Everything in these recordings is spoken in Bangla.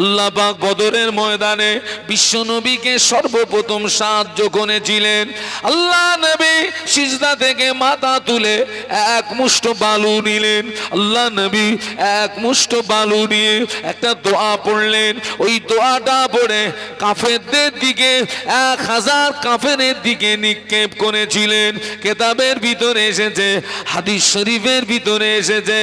আল্লাহ পাক বদরের ময়দানে বিশ্ব নবীকে সর্বপ্রথম সাহায্য করেছিলেন। আল্লাহ নবী সিজদা থেকে মাথা তুলে এক মুষ্ট বালু নিলেন। আল্লাহ নবী এক মুষ্ট বালু নিয়ে একটা দোয়া পড়লেন। ওই দোয়াটা পড়ে কাফেরদের দিকে, এক হাজার কাফেরের দিকে নিক্ষেপ করেছিলেন। কেতাবের ভিতরে এসেছে, হাদিস শরীফের ভিতরে এসেছে,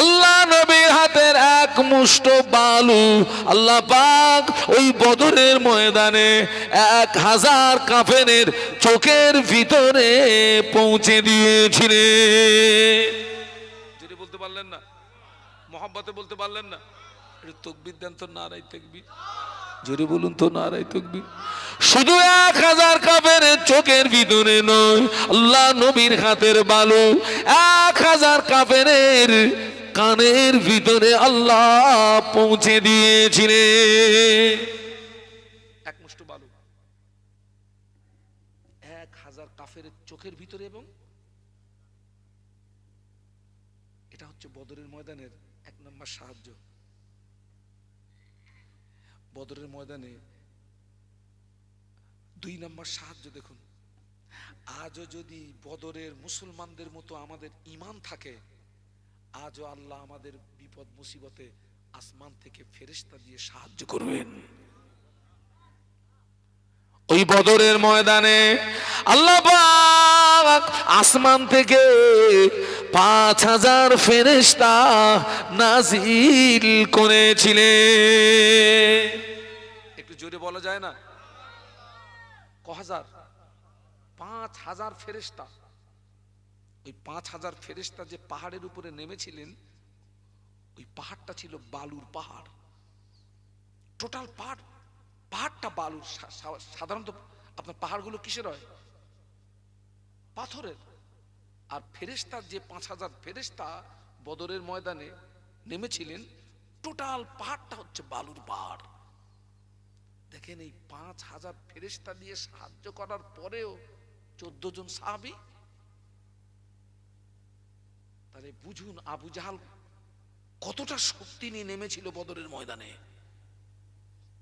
আল্লাহ নবীর হাতের এক মুষ্ট বালু আল্লাহ পাক ওই বদরের ময়দানে এক হাজার কাফেরের চোখের ভিতরে পৌঁছে দিয়েছিলেন যদি বলতে পারলেন না? মোহাম্মতে বলতে পারলেন না? তকবির দেন তো নারাই তকবির। জোরে বলুন তো নারাই তকবির। শুধু এক হাজার কাপের চোখের ভিতরে নয়, আল্লাহ নবীর হাতের বালু এক হাজার কাপের কানের ভিতরে আল্লাহ পৌঁছে দিয়েছিলে এক মুষ্ট বালু। এক হাজার কাফের চোখের ভিতরে এবং এটা হচ্ছে বদরের ময়দানের এক নম্বর সাহায্য। বদরের ময়দানে দুই নম্বর সাহায্য দেখুন। আজও যদি বদরের মুসলমানদের মতো আমাদের ইমান থাকে আজও আল্লাহ আমাদের বিপদ, মুসিবতে আসমান থেকে ফেরেশতা দিয়ে সাহায্য করবেন। ওই বদরের ময়দানে আল্লাহ আসমান থেকে পাঁচ হাজার ফেরেস্তা নাজিল করেছিলেন। একটু জোরে বলা যায় না? ক হাজার? পাঁচ হাজার ফেরেস্তা ওই পাঁচ হাজার ফেরেস্তা যে পাহাড়ের উপরে নেমেছিলেন, ওই পাহাড়টা ছিল বালুর পাহাড়। টোটাল পাহাড়, পাহাড়টা বালুর। সাধারণত আপনার পাহাড়গুলো কিসের হয়? পাথরের। আর ফেরেস্তার যে পাঁচ হাজার ফেরেস্তা বদরের ময়দানে নেমেছিলেন টোটাল পাহাড়টা হচ্ছে বালুর পাহাড়। দেখেন এই পাঁচ হাজার ফেরেস্তা দিয়ে সাহায্য করার পরেও চোদ্দ জন সাহাবি তাহলে বুঝুন আবু জাহাল কতটা শক্তি নিয়ে নেমেছিল বদরের ময়দানে।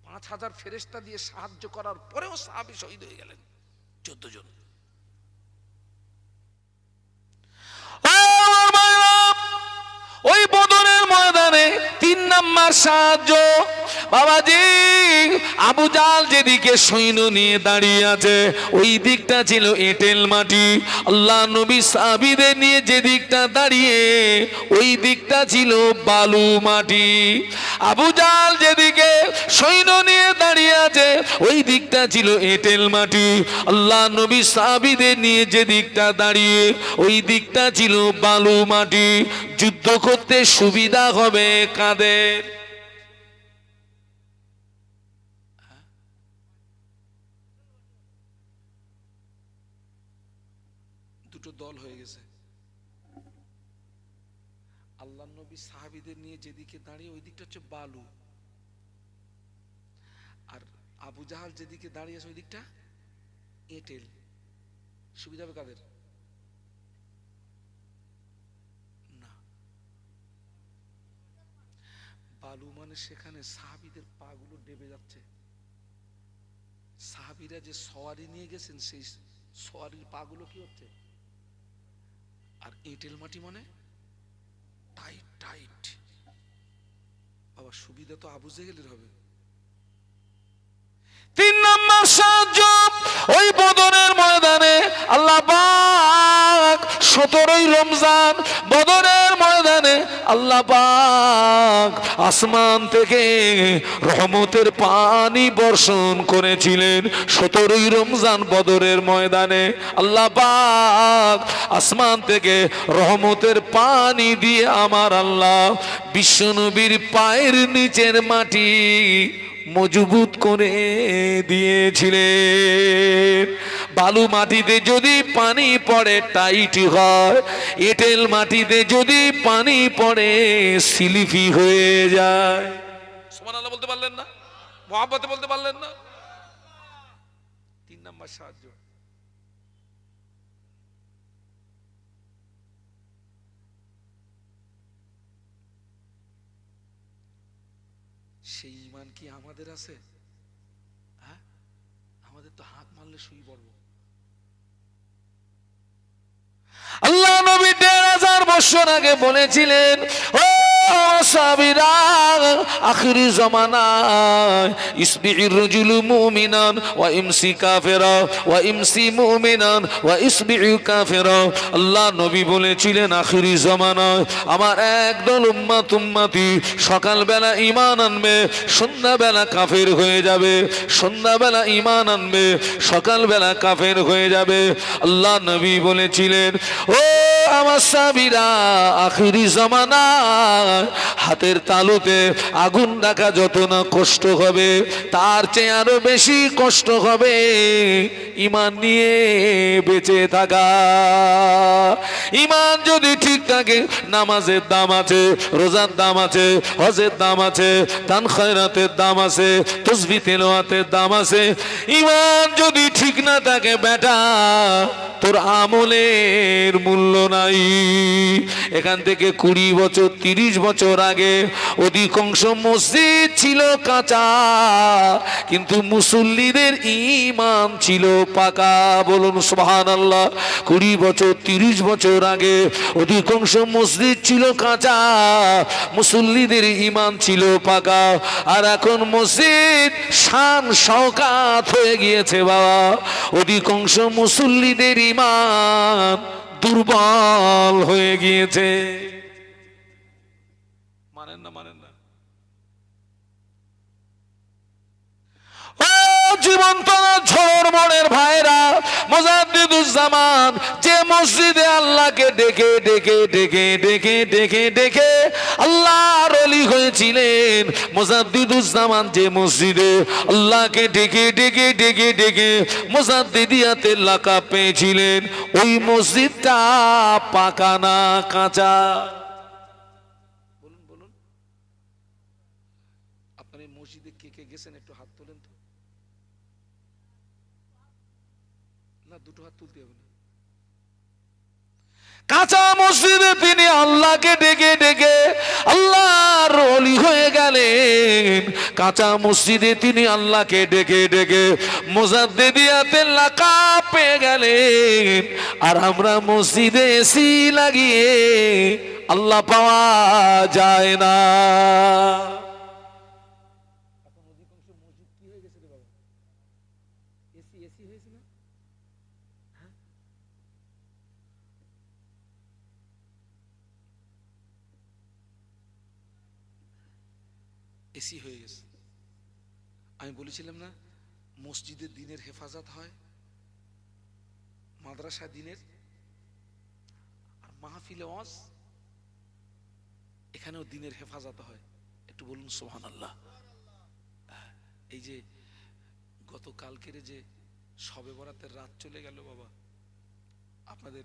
পাঁচ হাজার ফেরেস্তা দিয়ে সাহায্য করার পরেও সাহাবি শহীদ হয়ে গেলেন, চোদ্দ জন। ওই বদরের ময়দানে তিন নাম্বার সাহায্য। বাবাজি, আবু জাল যেদিকে সৈন্য নিয়ে দাঁড়িয়ে আছে, ওই দিকটা ছিল এঁটেল মাটি। আল্লাহ নবী সাবিদের নিয়ে যে দিকটা দাঁড়িয়ে, ওই দিকটা ছিল বালু মাটি। আবু জাল যেদিকে সৈন্য নিয়ে দাঁড়িয়ে আছে, ওই দিকটা ছিল এঁটেল মাটি। আল্লাহ নবী সাবিদের নিয়ে যে দিকটা দাঁড়িয়ে, ওই দিকটা ছিল বালু মাটি। যুদ্ধ করতে সুবিধা হবে কাদের দুটো দল হয়ে গেছে। আল্লাহ নবী সাহাবিদের নিয়ে যেদিকে দাঁড়িয়ে ওই দিকটা হচ্ছে বালু। আর আবু জাহাল যেদিকে দাঁড়িয়ে আছে ওই দিকটা এঁটেল। সুবিধা হবে কাদের না বালু মানে সেখানে সাহাবিদের পাগুলো ডেবে যাচ্ছে। সাহাবিরা যে সওয়ারি নিয়ে গেছেন, সেই সওয়ারির পাগুলো কি হচ্ছে? আর এঁটেল মাটি মানে? Tight tight. বাবা, সুবিধা তো আবু জেহেলের হবে। তিন নম্বর সাহায্য ওই বদরের ময়দানে আল্লাহ সতেরোই রমজান আল্লাহ পাক আসমান থেকে রহমতের পানি বর্ষণ করেছিলেন সতেরোই রমজান বদরের ময়দানে। আল্লাহ পাক আসমান থেকে রহমতের পানি দিয়ে আমার আল্লাহ বিশ্বনবীর পায়ের নিচের মাটি মজবুত করে দিয়েছিলেন। বালু মাটিতে যদি পানি পড়ে, টাইট হয়। এঁটেল মাটিতে যদি পানি পড়ে, সিলিপি হয়ে যায়। সমান আল্লাহ বলতে পারলেন না? মহাব্বতে বলতে পারলেন না? তিন নাম্বার সাহায্য। সেই ইমান কি আমাদের আছে হ্যাঁ আমাদের তো হাত মারলে শুই পড়ব আল্লাহ নবী দেড় হাজার বছর আগে বলেছিলেন ও সাবিরা, আখিরি জমানায় ইসবির রজুলু মুমিনান, ওয়া ইমসি কাফেরা, ওয়া ইমসি মুমিনান, ওয়া ইসবিউ কাফেরা। আল্লাহ নবী বলেছিলেন, আখিরি জমানায়, আমার একদল উম্মাত উম্মাতি সকালবেলা ঈমান আনবে, সন্ধ্যাবেলা কাফের হয়ে যাবে, সন্ধ্যাবেলা ঈমান আনবে, সকালবেলা কাফের হয়ে যাবে। আল্লাহ নবী বলেছিলেন, ও আমার সাবিরা, আখিরি জমানা হাতের তালুতে আগুন রাখা যত না কষ্ট হবে তার চেয়ে আরও বেশি কষ্ট হবে। ইমান নিয়ে বেঁচে থাকা। ইমান যদি ঠিক থাকে, নামাজের দাম আছে, রোজার দাম আছে, হজের দাম আছে, দান খয়রাতের দাম আছে, তসবি তেলোয়াতের দাম আছে। ইমান যদি ঠিক না থাকে, বেটা, তোর আমলের মূল্য নাই। এখান থেকে কুড়ি বছর, তিরিশ বছর আগে অধিকাংশ মসজিদ ছিল কাঁচা, কিন্তু মুসল্লিদের ইমান ছিল পাকা বলুন সোহান আল্লাহ কুড়ি বছর, তিরিশ বছর আগে অধিকাংশ মসজিদ ছিল কাঁচা, মুসল্লিদের ইমান ছিল পাকা, আর এখন মসজিদ শান শওকাত হয়ে গিয়েছে বাবা। অধিকাংশ মুসল্লিদের ইমান দুর্বল হয়ে গিয়েছে মানেন না মানেন না ও জীবন্ত ঝড় মনের ভাইরা মোজাদ্দিদুজ্জামান যে মসজিদে আল্লাহকে ডেকে ডেকে ডেকে ডেকে ডেকে ডেকে আল্লাহর অলি হয়েছিলেন। মোজাদ্দিদুজ্জামান যে মসজিদে আল্লাহকে ডেকে ডেকে ডেকে ডেকে মোজাদ্দিদিয়াতে লাকা পেয়েছিলেন। ওই মসজিদটা পাকা না কাঁচা বলুন বলুন আপনার এই মসজিদে কে কে গেছেন একটু হাত তোলেন তো না, দুটো হাত তুলতে হবে না। কাঁচা মসজিদে তিনি আল্লাহকে ডেকে ডেকে আল্লাহর অলি হয়ে গেলেন। কাঁচা মসজিদে তিনি আল্লাহকে ডেকে ডেকে মোজাদ্দেদিয়াতে লাকা পেয়ে গেলেন। আর আমরা মসজিদে এসি লাগিয়ে আল্লাহ পাওয়া যায় না এখন অধিকাংশ মসজিদ কি হয়ে গেছে রে বাবা এসি এসি হয়েছে না এসি হয়ে গেছে আমি বলেছিলাম না মসজিদের দিনের হেফাজত হয়, মাদ্রাসা দিনের, আর মাহফিলে এখানেও দিনের হেফাজত হয়। একটু বলুন সোহান আল্লাহ এই যে গতকালকের যে সবে বরাতের রাত চলে গেল বাবা, আপনাদের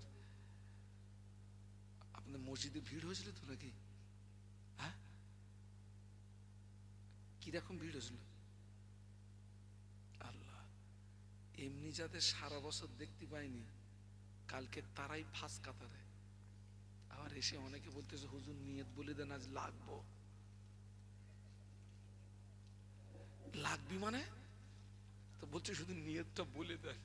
আপনাদের মসজিদে ভিড় হয়েছিল তো নাকি? হ্যাঁ? কীরকম ভিড় হয়েছিল আল্লাহ এমনি যাদের সারা বছর দেখতে পাইনি, কালকে তারাই ফাঁস কাতারে। আবার এসে অনেকে বলতেছে, হুজুর, নিয়ত বলে দেন, আজ লাগবো। লাগবি মানে? তো বলছে, শুধু নিয়তটা বলে দেন।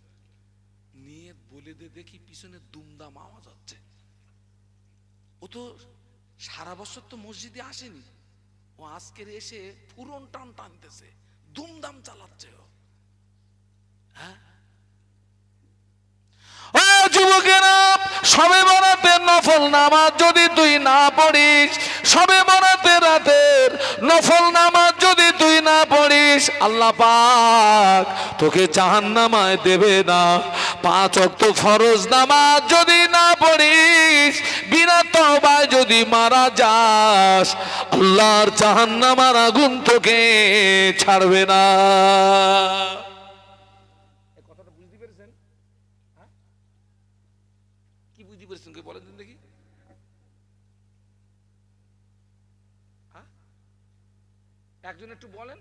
নিয়ত বলে দে, দেখি পিছনে দুমদাম আওয়াজ হচ্ছে। ও তো সারা বছর তো মসজিদে আসেনি। ও আজকের এসে ফুরন টান টানতেছে, দুমদাম চালাচ্ছে ও। হ্যাঁ? যুবকেরা, সবে বরাতে নফল নামাজ যদি তুই না পড়িস, সবে বরাতে রাতের নফল নামাজ যদি তুই না পড়িস, আল্লাহ পাক তোকে জাহান্নামায় দেবে না। পাঁচ অক্ত ফরজ নামাজ যদি না পড়িস, বিনা তবায় যদি মারা যাস, আল্লাহর জাহান্নামার আগুন তোকে ছাড়বে না কথাটা বুঝতে পেরেছেন কি বুঝতে পেরেছেন কে বলেন দিন দেখি হ্যাঁ? একজন একটু বলেন।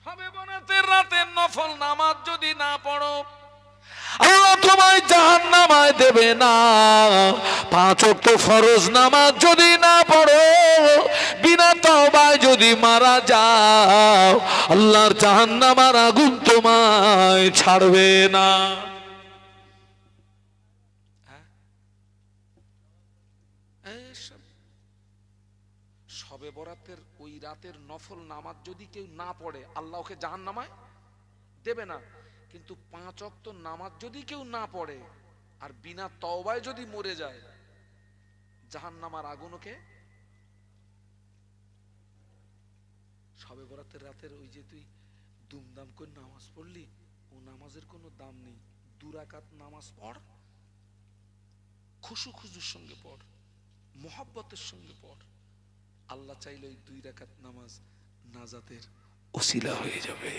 সবে বনাতের রাতের নফল নামাজ যদি না পড়ো, আল্লাহ তোমায় জাহান নামায় দেবে না। পাঁচ অক্ট ফরজ নামাজ যদি না পড়ো, বিনা তবায় যদি মারা যাও, আল্লাহর জাহান নামার আগুন তোমায় ছাড়বে না সবে বরাতের ওই রাতের নফল নামাজ যদি কেউ না পড়ে আল্লাহ ওকে জাহান নামায় দেবে না। কিন্তু পাঁচ অক্ত নামাজ যদি কেউ না পড়ে, আর বিনা তওবায় যদি মরে যায় জাহান নামার আগুন ওকে সবে বরাতের রাতের ওই যে তুই দুমদাম করে নামাজ পড়লি, ও নামাজের কোনো দাম নেই। দুরাকাত নামাজ পড় খুশু খুশুর সঙ্গে পড়, মোহাব্বতের সঙ্গে পড়। আল্লাহ চাইলে ওই দুই রাকাত নামাজ নাজাতের ওসিলা হয়ে যাবে।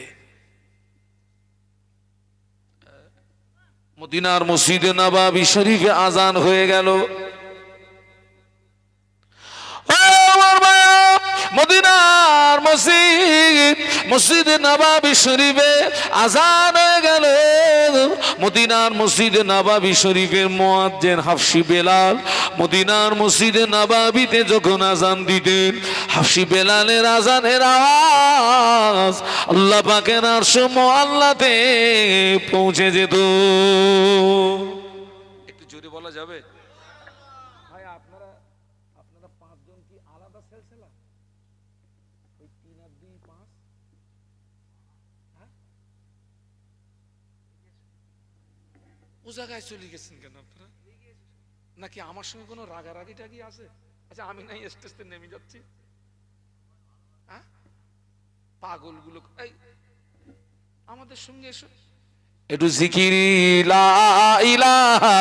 মদিনার মসজিদে নবাবি শরীফে আজান হয়ে গেল। মসজিদ নবাবি শরীফে আজান হয়ে গেল। মদিনার মসজিদে নবাবি শরীফের মোয়াজ্জেন হাফসি বেলাল মদিনার মসজিদে নবাবিতে যখন আজান দিতেন, হাফসি বেলালের আজানের আওয়াজ আল্লাহ পাকের আরশ মোয়াল্লাতে পৌঁছে যেত। একটু জোরে বলা যাবে ভাই আপনারা আপনারা পাঁচজন কি আলাদা সেলসেলা ওই তিন আর দুই পাঁচ হ্যাঁ? ও জায়গায় চলে গেছেন কেন আপনারা? নাকি আমার সঙ্গে কোনো রাগারাগি টাগি আছে? আচ্ছা আমি নাই স্টেজতে নেমে যাচ্ছি। হ্যাঁ? পাগলগুলো এই আমাদের সঙ্গে এসো। একটু জিকিরি লা ইলাহা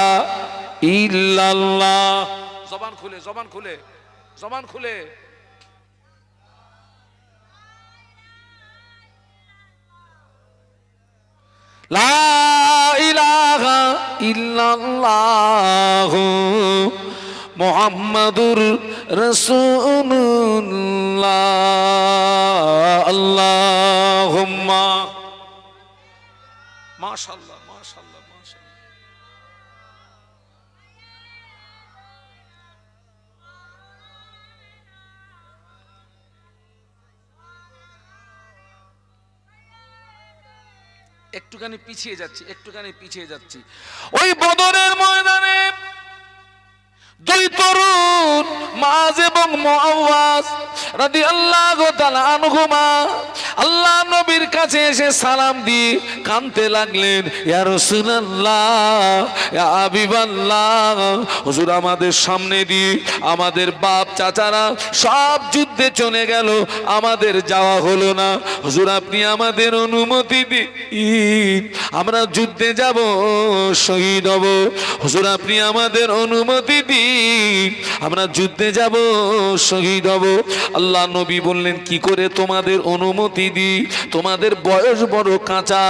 ইল্লাল্লাহ। জবান খুলে জবান খুলে জবান খুলে। মুহাম্মাদুর রসুল্লাহ আল্লাহ মাশাআল্লাহ। একটুখানি পিছিয়ে যাচ্ছি, একটুখানি পিছিয়ে যাচ্ছি। ওই বদরের ময়দানে দুই তরুণ মাজ এবং মুআওয়াজ রাদিয়াল্লাহু তাআলা আনহুমা আল্লাহ নবীর কাছে এসে সালাম দিয়ে কানতে লাগলেন, ইয়া হুজুর আমাদের সামনে দিয়ে আমাদের বাপ চাচারা সব যুদ্ধে চলে গেল, আমাদের যাওয়া হলো না। হুজুর, আপনি আমাদের অনুমতি দিন, আমরা যুদ্ধে যাব, শহীদ হব। হুজুর, আপনি আমাদের অনুমতি দিন, আমরা যুদ্ধে যাব, শহীদ হব। আল্লাহ নবী বললেন, কি করে তোমাদের অনুমতি দিই তোমাদের বয়স বড় কাঁচা।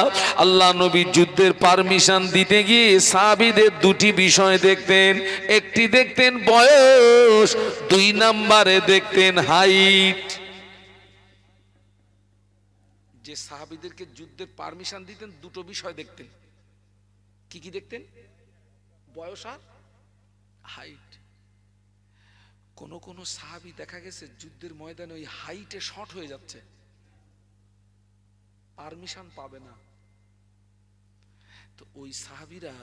আল্লাহ নবী যুদ্ধের পারমিশন দিতে গিয়ে সাবিদের দুটি বিষয় দেখতেন। একটি দেখতেন বয়স, দুই নাম্বারে দেখতেন হাইট যে সাহাবিদেরকে যুদ্ধের পারমিশন দিতেন, দুটো বিষয় দেখতেন। কি কি দেখতেন? বয়স আর হাইট কোন কোন সাহাবি দেখা গেছে যুদ্ধের ময়দানে ওই হাইটে শর্ট হয়ে যাচ্ছে। পারমিশন পাবে না। তো ওই সাহাবিরা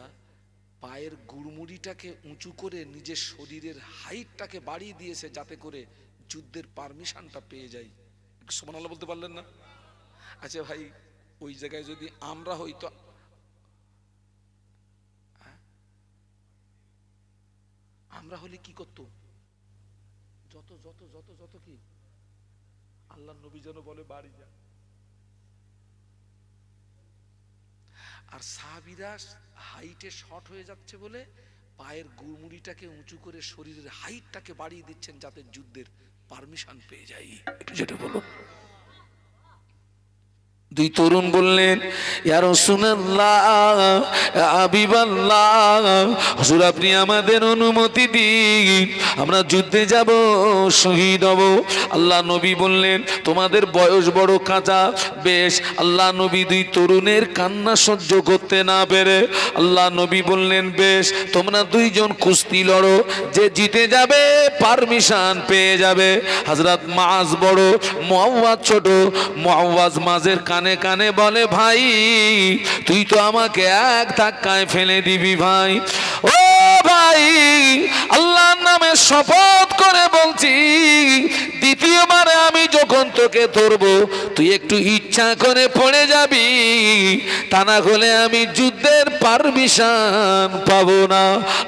পায়ের গুড়মুড়িটাকে উঁচু করে নিজের শরীরের হাইটটাকে বাড়িয়ে দিয়েছে যাতে করে যুদ্ধের পারমিশনটা পেয়ে যায়। সমান আল্লাহ বলতে পারলেন না? আচ্ছা ভাই, ওই জায়গায় যদি আমরা হইতো হ্যাঁ? আমরা হলে কি করতো যত যত যত যত কি? আল্লাহ নবী যেন বলে, বাড়ি যা। আর সাহাবিরা হাইটে শর্ট হয়ে যাচ্ছে বলে পায়ের গুড়মুড়িটাকে উঁচু করে শরীরের হাইটটাকে বাড়িয়ে দিচ্ছেন যাতে যুদ্ধের পারমিশন পেয়ে যায়। একটু যেটা বলো দুই তরুণ বললেন ইয়ার শুনাল্লাহ আপনি আমাদের অনুমতি দিন, আমরা যুদ্ধে যাব, শহীদ হব। আল্লাহ নবী বললেন, তোমাদের বয়স বড় কাঁচা, বেশ, আল্লাহ নবী দুই তরুণের কান্না সহ্য করতে না পেরে, আল্লাহ নবী বললেন, বেশ, তোমরা দুইজন কুস্তি লড়ো, যে জিতে যাবে, পারমিশন পেয়ে যাবে। হাজরাত মাজ বড় মোয়াজ ছোট মোয়াজ মাঝের কানে কানে কানে বলে, ভাই, তুই তো আমাকে এক ধাক্কায় ফেলে দিবি ভাই। ও ভাই আল্লাহর নামে শপথ করে বলছি, দ্বিতীয়বারে আমি যখন তোকে ধরবো, তুই একটু ইচ্ছা করে পড়ে যাবি। তা না হলে আমি যুদ্ধের পারমিশন পাবো না।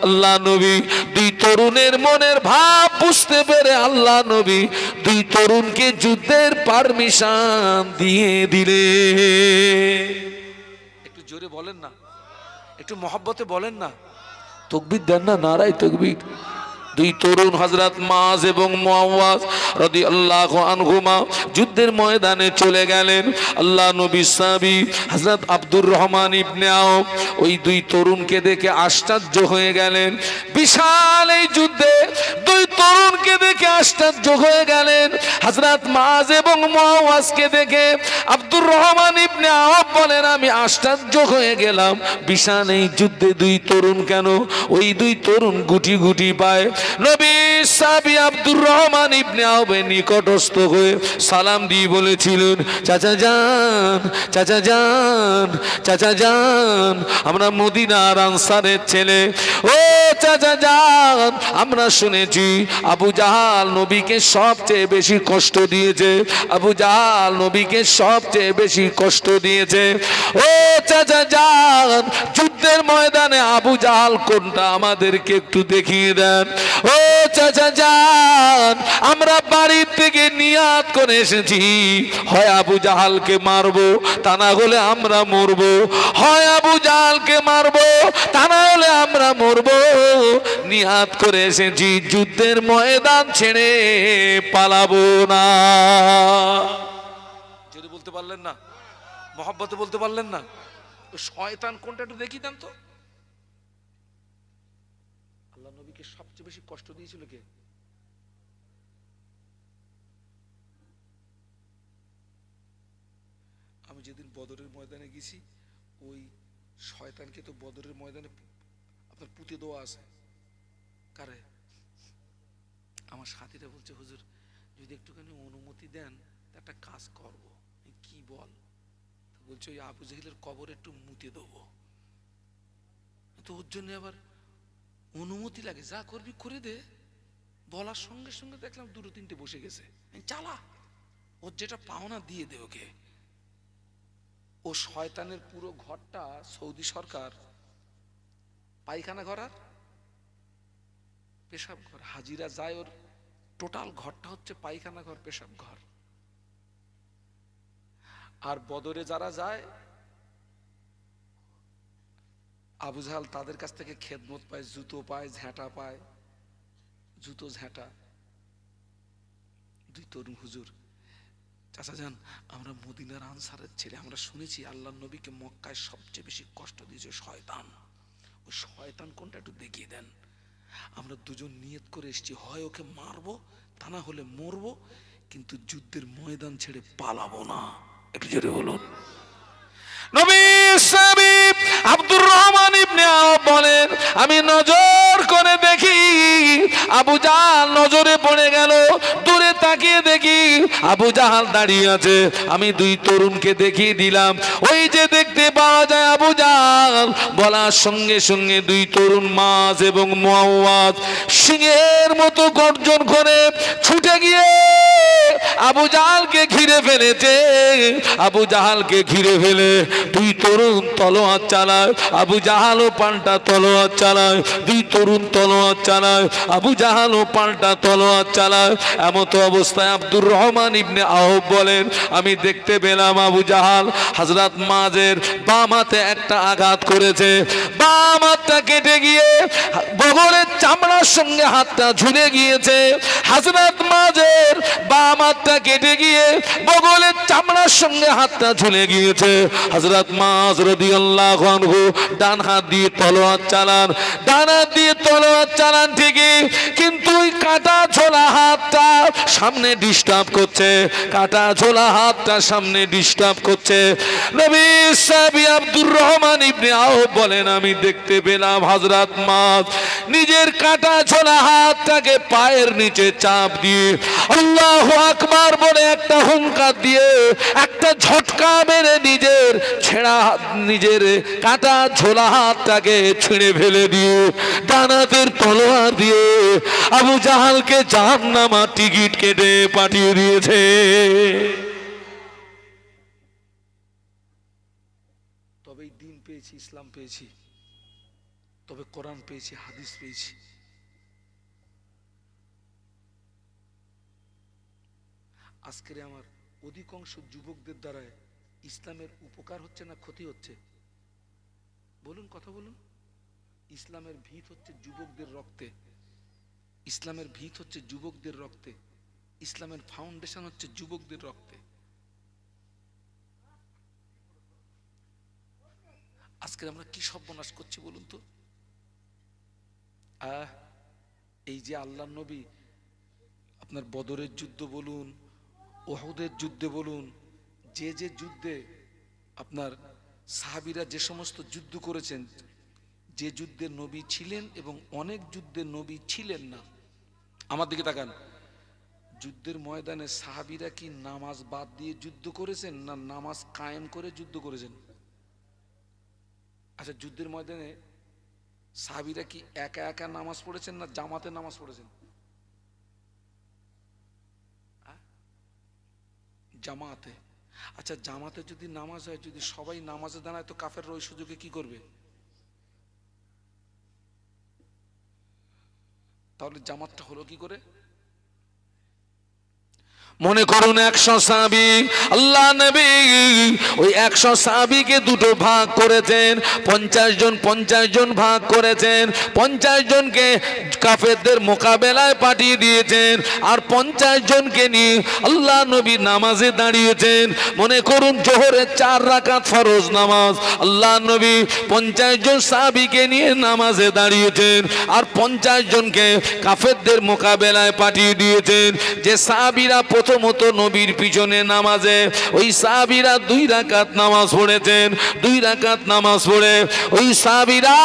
আল্লাহ নবী, দুই তরুণের মনের ভাব বুঝতে পেরে আল্লাহ নবী, দুই তরুণকে যুদ্ধের পারমিশন দিয়ে দিলে। একটু জোরে বলেন না, একটু মহব্বতে বলেন না। তকবির দেন না নারাই তকবির। দুই তরুণ হজরত মাস এবং মোয়াজ রদি আল্লাহ আনহুমা যুদ্ধের ময়দানে চলে গেলেন। আল্লাহ নবী সাবি হজরত আব্দুর রহমান ইবনে আওফ ওই দুই তরুণকে দেখে আশ্চর্য হয়ে গেলেন। বিশাল এই যুদ্ধে দুই তরুণকে দেখে আশ্চর্য হয়ে গেলেন। হজরত মাজ এবং মোয়াজকে দেখে আব্দুর রহমান ইবনে আওফ বলেন, আমি আশ্চর্য হয়ে গেলাম। বিশাল এই যুদ্ধে দুই তরুণ কেন? ওই দুই তরুণ গুটি গুটি পায় নবী সাবি আব্দুর রহমান ইবনে আওবে নিকটস্থ হয়ে সালাম দিয়ে বলেছিলেন, চাচা যান চাচা যান চাচা যান, আমরা মদিনার আনসারের ছেলে। ও চাচা আমরা শুনেছি আবু জাহাল নবীকে সবচেয়ে বেশি কষ্ট দিয়েছে। আবু জাহাল নবীকে সবচেয়ে বেশি কষ্ট দিয়েছে। ও চাচা যান যুদ্ধের ময়দানে আবু জাহাল কোনটা আমাদেরকে একটু দেখিয়ে দেন। ও চাচা যান আমরা বাড়ির থেকে নিয়াত করে এসেছি। হয় আবু জাহালকে মারবো, তা না হলে আমরা মরবো। হয় আবু জাহালকে মারবো, তা না হলে আমরা মরবো। নিয়াত করে এসেছি, যুদ্ধের ময়দান ছেড়ে পালাবো না। যদি বলতে পারলেন না? মহব্বতে বলতে পারলেন না? শয়তান কোনটা একটু দেখি দেন তো। আল্লাহ নবীকে সবচেয়ে বেশি কষ্ট দিয়েছিল কে আমি যেদিন বদরের ময়দানে গেছি ওই শয়তানকে তো বদরের ময়দানে আপনার পুঁতে দেওয়া আছে। কারে? আমার সাথীরা বলছে, হুজুর, যদি একটুখানি অনুমতি দেন একটা কাজ করব। কি বল? বলছে, ওই আবু জাহিলের কবর একটু মুতে দেবো। তো ওর জন্য আবার অনুমতি লাগে। যা করবি করে দে। বলার সঙ্গে সঙ্গে দেখলাম দুটো তিনটে বসে গেছে। চালা, ওর যেটা পাওনা দিয়ে দে ওকে। ও শয়তানের পুরো ঘরটা সৌদি সরকার পায়খানা ঘর আর পেশাব ঘর। হাজিরা যায় ওর টোটাল ঘরটা হচ্ছে পায়খানা ঘর, পেশাব ঘর। আর বদরে যারা যায়, আবু জাহাল তাদের কাছ থেকে খেদমত পায়, জুতো পায় ঝ্যাঁটা পায়। জুতো ঝ্যাঁটা দুই তরুণ হুজুর চাচা যান, আমরা মদিনার আনসারের ছেলে, আমরা শুনেছি আল্লাহ নবীকে মক্কায় সবচেয়ে বেশি কষ্ট দিয়েছে শয়তান। ওই শয়তান কোনটা একটু দেখিয়ে দেন। আমরা দুজন নিয়ত করে এসেছি, হয় ওকে মারবো, তা না হলে মরবো, কিন্তু যুদ্ধের ময়দান ছেড়ে পালাবো না। একটু জোরে বলুন। নবী আব্দুর রহমান ইবনে বলেন, আমি নজর করে দেখি, আবু জাহাল নজরে পড়ে গেল, দূরে তাকিয়ে দেখি, আবু জাহাল দাঁড়িয়ে আছে। আমি দুই তরুণকে দেখিয়ে দিলাম। ওই যে দেখতে পাওয়া যায় আবু জাহাল। বলার সঙ্গে সঙ্গে দুই তরুণ মাছ এবং মোয়াজ সিংহের মতো গর্জন করে ছুটে গিয়ে আবু জাহালকে ঘিরে ফেলেছে। আবু জাহালকে ঘিরে ফেলে দুই তরুণ তলোয়ার চালায়। আবু জাহালও পাল্টা তলোয়ার চালায়। দুই তরুণ তলোয়ার চালায়। আবু জাহালও পাল্টা তলোয়ার চালায়। এমতো অবস্থায় আব্দুর রহমান ইবনে আহব বলেন, আমি দেখতে পেলাম আবু জাহাল হাজরাত মাঝের বাম হাতে একটা আঘাত করেছে। বাম হাতটা কেটে গিয়ে বগলের চামড়ার সঙ্গে হাতটা ঝুলে গিয়েছে। হাজরাত মাঝের বাম হাতটা কেটে গিয়ে বগলের চামড়ার সঙ্গে হাতটা ঝুলে গিয়েছে। হজরত আনহু ডান হাত দিয়ে তলোয়ার চালান, ডান হাত দিয়ে তলোয়ার চালান ঠিকই, কিন্তু ওই কাটা ঝোলা হাতটা সামনে ডিস্টার্ব করছে। কাটা ঝোলা হাতটা সামনে ডিস্টার্ব করছে। নবী আব্দুর রহমান ইবনে আউফ বলেন, আমি দেখতে পেলাম হযরত মাছ নিজের কাটা ঝোলা হাতটাকে পায়ের নিচে চাপ দিয়ে আল্লাহু আকবার বলে একটা হুঙ্কার দিয়ে একটা ঝটকা মেরে নিজের ছেঁড়া নিজের কাটা ঝোলা হাতটাকে ছিঁড়ে ফেলে দিয়ে, ডানাতের তলোয়ার দিয়ে আবু জাহালকে জাহান্নামা টিকিট কেটে পাঠিয়ে দিয়েছে। তবেই দিন পেয়েছি, ইসলাম পেয়েছি, তবে কোরআন পেয়েছি, হাদিস পেয়েছি। আজকের আমার অধিকাংশ যুবকদের দ্বারা ইসলামের উপকার হচ্ছে না ক্ষতি হচ্ছে? বলুন, কথা বলুন। ইসলামের ভিত হচ্ছে যুবকদের রক্তে। ইসলামের ভিত হচ্ছে যুবকদের রক্তে ইসলামের ফাউন্ডেশন হচ্ছে যুবকদের রক্তে। আজকে আমরা কি সর্বনাশ করছি বলুন তো? আহ, এই যে আল্লাহ নবী আপনার বদরের যুদ্ধ বলুন ওহুদের যুদ্ধে বলুন যে যে যুদ্ধে আপনার সাহাবিরা যে সমস্ত যুদ্ধ করেছেন যে যুদ্ধে নবী ছিলেন এবং অনেক যুদ্ধে নবী ছিলেন না আমার দিকে তাকান। যুদ্ধের ময়দানে সাহাবিরা কি নামাজ বাদ দিয়ে যুদ্ধ করেছেন না নামাজ কায়েম করে যুদ্ধ করেছেন? আচ্ছা যুদ্ধের ময়দানে সাহাবিরা কি একা একা নামাজ পড়েছেন না জামাতে নামাজ পড়েছেন? জামাতে। আচ্ছা জামাতে যদি নামাজ হয়, যদি সবাই নামাজে দাঁড়ায়, তো কাফের ওই সুযোগে কি করবে? তাহলে জামাতটা হলো কি করে? মনে করুন একশো সাবি। আল্লাহ নবী ওই একশো সাবিকে দুটো ভাগ করেছেন, পঞ্চাশ জন পঞ্চাশ জন ভাগ করেছেন, পঞ্চাশ জনকে কাফেরদের মোকাবেলায় পাঠিয়ে দিয়েছেন, আর পঞ্চাশ জনকে নিয়ে আল্লাহ নবী নামাজে দাঁড়িয়েছেন। মনে করুন জোহরের চার রাকাত ফরজ নামাজ, আল্লাহ নবী পঞ্চাশ জন সাবিকে নিয়ে নামাজে দাঁড়িয়েছেন, আর পঞ্চাশ জনকে কাফেরদের মোকাবেলায় পাঠিয়ে দিয়েছেন। যে সাহাবিরা প্রথমত নবীর পিছনে নামাজে ওই সাহাবিরা দুই রাকাত নামাজ পড়েছেন, দুই রাকাত নামাজ পড়ে ওই সাহাবিরা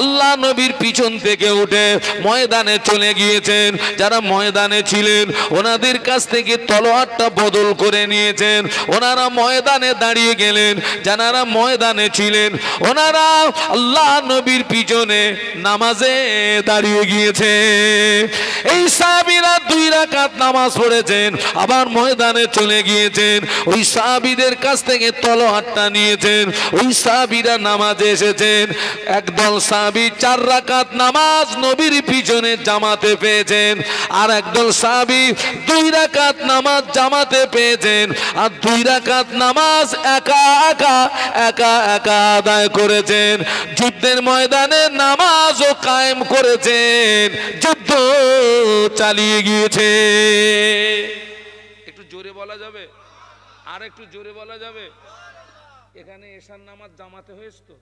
আল্লাহ নবীর পিছন থেকে উঠে ময়দানে চলে গিয়েছেন। যারা ময়দানে ছিলেন, ওনাদের কাছ থেকে তলোয়ারটা বদল করে নিয়েছেন। ওনারা ময়দানে দাঁড়িয়ে গেলেন যারা ময়দানে ছিলেন, ওনারা আল্লাহ নবীর পিছনে নামাজে দাঁড়িয়ে গিয়েছে। এই সাহাবিরা দুই রাকাত নামাজ পড়েছেন, আবার ময়দানে চলে গিয়েছেন, ওই সাহাবিদের কাছ থেকে তলোয়ারটা নিয়েছেন, ওই সাহাবিরা নামাজে এসেছেন, একদল সাহাবি চার রাকাত নামাজ নবীর পিছনে জামাতে পেয়েছেন, আর একদল সাহাবি দুই রাকাত নামাজ জামাতে পেয়েছেন, আর দুই রাকাত নামাজ একা একা একা একা আদায় করেছেন, যুদ্ধের ময়দানে নামাজও কায়েম করেছেন, যুদ্ধ চালিয়ে গিয়েছে একটু জোরে বলা যাবে? আর একটু জোরে বলা যাবে? এখানে এশার নামাজ জামাতে হয়েছে তো?